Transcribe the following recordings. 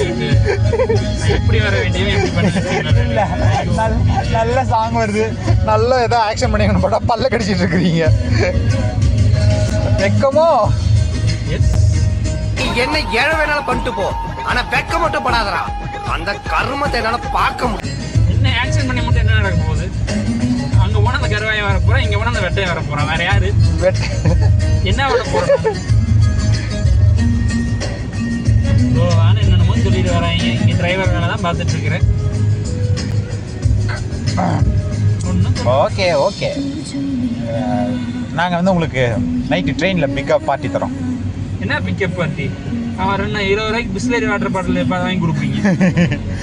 நான் எப்படி வர வேண்டியவன் எப்படி பண்ணி நல்ல நல்ல சாங் வருது. நல்ல ஏதோ ஆக்ஷன் பண்ணிக்கணும் போட்டா பல்ல கடிச்சிட்டு இருக்கிறீங்க. வெக்கமோ? நீ என்ன ஏழை வேணாலும் பண்ணிட்டு போ. ஆனா வெக்க மட்டும் படாதடா. அந்த கர்மத்தை என்னால பார்க்க முடியும் என்ன ஆக்ஷன் பண்ணி மட்டும் என்ன நடக்க போகுது? அங்க போனா அந்த கருவாயை வர போறான் இங்க போனா அந்த வெட்டையை வர போறான் வேற யாரு? என்ன பண்ண போறோம் என்னென்னமோ சொல்லிட்டு வராங்க இங்கே டிரைவர் வேலை தான் ஒன்றும் ஓகே ஓகே. நாங்கள் வந்து உங்களுக்கு நைட்டு ட்ரெயினில் பிக்கப் பார்ட்டி தரோம். என்ன பிக்கப் பார்ட்டி அவன் ரெண்டு இருபது ரூபாய்க்கு பிஸ்லரி வாட்டர் பாட்டில் இப்போ வாங்கி கொடுப்பீங்க?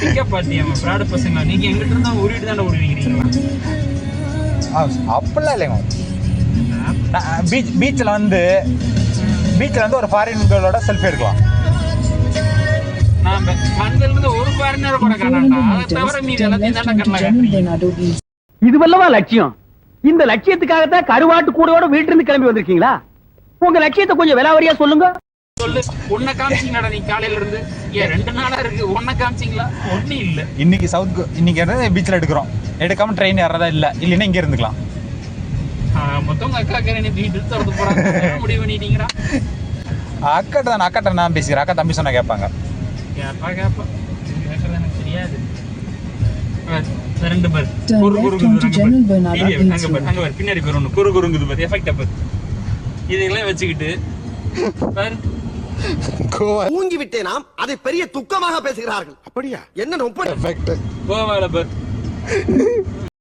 பிக்கப் பார்ட்டி அவன் ஃப்ராடு பசங்க. நீங்கள் எங்கிட்ட இருந்தால் உருவிட்டு தான் உருவிக்கிறீங்களா ஆ, அப்படிலாம் இல்லைங்க. பீச் பீச்சில் வந்து பீச்சில் வந்து ஒரு ஃபாரின் கேர்ளோட செல்ஃபி எடுக்கலாம். நான் கண்ணில் இருந்து ஒரு பாரினர் கூட காணாண்டா அதை தவிர மீதி எல்லாத்தையும் தானே கண்ணில் காட்டுறீங்க இதுவல்லவா லட்சியம் இந்த லட்சியத்துக்காகத்தான் கருவாட்டு கூடையோட வீட்டுல இருந்து கிளம்பி வந்திருக்கீங்களா உங்க லட்சியத்தை கொஞ்சம் விலாவரியா சொல்லுங்க சொல்லு உன்னை காமிச்சிங்கடா நீ காலையில இருந்து ஏன் ரெண்டு நாளா இருக்கு உன்னை காமிச்சிங்களா ஒன்றும் இல்லை இன்னைக்கு சவுத் கோ- இன்னைக்கு பீச்சில் எடுக்கிறோம் எடுக்காம ட்ரெயின் ஏறதா இல்லை இல்லைன்னா இங்கே இருந்துக்கலாம் மொத்தம் அக்கா கரணி வீட்டு திறந்து போறாங்க முடிவு பண்ணிட்டீங்களா அக்காட்ட தான் அக்காட்ட நான் பேசிக்கிறேன் அக்கா தம்பி சொன்னா கேட்பாங்க கேப்பா கேப்பா கேட்கறது எனக்கு தெரியாது ரெண்டு பேர். குறு குறுங்குது பின்னாடி பேர் ஒண்ணு. குறு குறுங்குது பாரு எஃபெக்ட் பாரு. இதெல்லாம் வச்சுக்கிட்டு பாரு. கோவா. தூங்கி விட்டேனாம் அதை பெரிய துக்கமாக பேசுகிறார்கள். அப்படியா? என்ன எஃபெக்ட் கோவால பாரு.